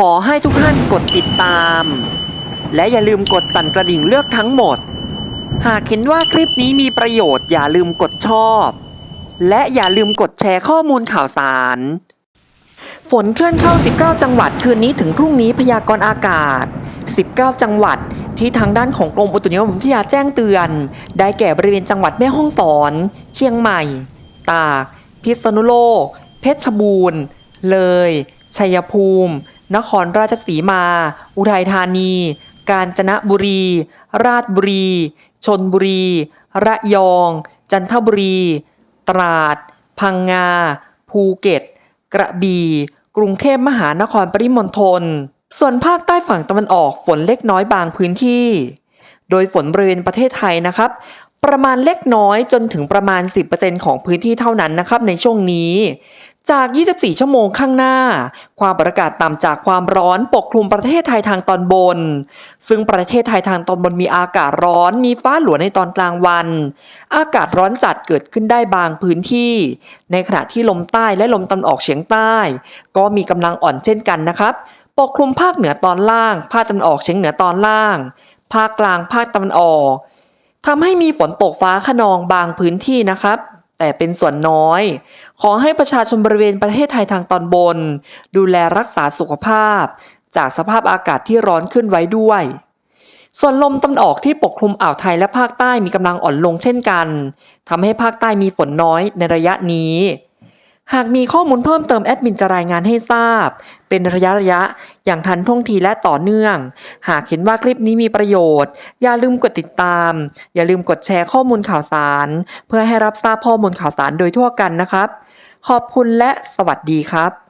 ขอให้ทุกท่านกดติดตาม และอย่าลืมกดสั่นกระดิ่งเลือกทั้งหมด หากเห็นว่าคลิปนี้มีประโยชน์อย่าลืมกดชอบ และอย่าลืมกดแชร์ข้อมูลข่าวสาร ฝนเคลื่อนเข้า 19 จังหวัดคืนนี้ถึงพรุ่งนี้พยากรณ์อากาศ 19 จังหวัดที่ทางด้านของกรมอุตุนิยมวิทยาแจ้งเตือน ได้แก่บริเวณจังหวัดแม่ฮ่องสอน เชียงใหม่ ตาก พิษณุโลก เพชรบูรณ์ เลย ชัยภูมิ นครราชสีมา อุทัยธานี กาญจนบุรี ราชบุรี ชนบุรี ระยอง จันทบุรี ตราด พังงา ภูเก็ต กระบี่ กรุงเทพมหานครปริมณฑล ส่วนภาคใต้ฝั่งตะวันออกฝนเล็กน้อยบางพื้นที่ โดยฝนบริเวณประเทศไทยนะครับ ประมาณเล็กน้อยจนถึงประมาณ 10%ของพื้นที่เท่านั้นนะครับในช่วงนี้ จาก 24 ชั่วโมงข้างหน้า ความประกาศต่ำจากความร้อนปกคลุมประเทศไทยทางตอนบน ซึ่งประเทศไทยทางตอนบนมีอากาศร้อนมีฟ้าหลวในตอนกลางวัน อากาศร้อนจัดเกิดขึ้นได้บางพื้นที่ ในขณะที่ลมใต้และลมตะวันออกเฉียงใต้ ก็มีกำลังอ่อนเช่นกันนะครับ ปกคลุมภาคเหนือตอนล่าง ภาคตะวันออกเฉียงเหนือตอนล่าง ภาคกลางภาคตะวันออกทำให้มีฝนตกฟ้าขนองบางพื้นที่นะครับ แต่เป็นส่วนน้อย ขอให้ประชาชนบริเวณประเทศไทยทางตอนบน ดูแลรักษาสุขภาพ จากสภาพอากาศที่ร้อนขึ้นไว้ด้วย ส่วนลมตะวันออกที่ปกคลุมอ่าวไทยและภาคใต้มีกำลังอ่อนลงเช่นกันทำให้ภาคใต้มีฝนน้อยในระยะนี้ หากมีข้อมูลเพิ่มเติมแอดมินจะรายงานให้ทราบ เป็นระยะระยะ อย่างทันท่วงทีและต่อเนื่อง หากเห็นว่าคลิปนี้มีประโยชน์ อย่าลืมกดติดตาม อย่าลืมกดแชร์ข้อมูลข่าวสาร เพื่อให้รับทราบข้อมูลข่าวสารโดยทั่วกันนะครับ ขอบคุณและสวัสดีครับ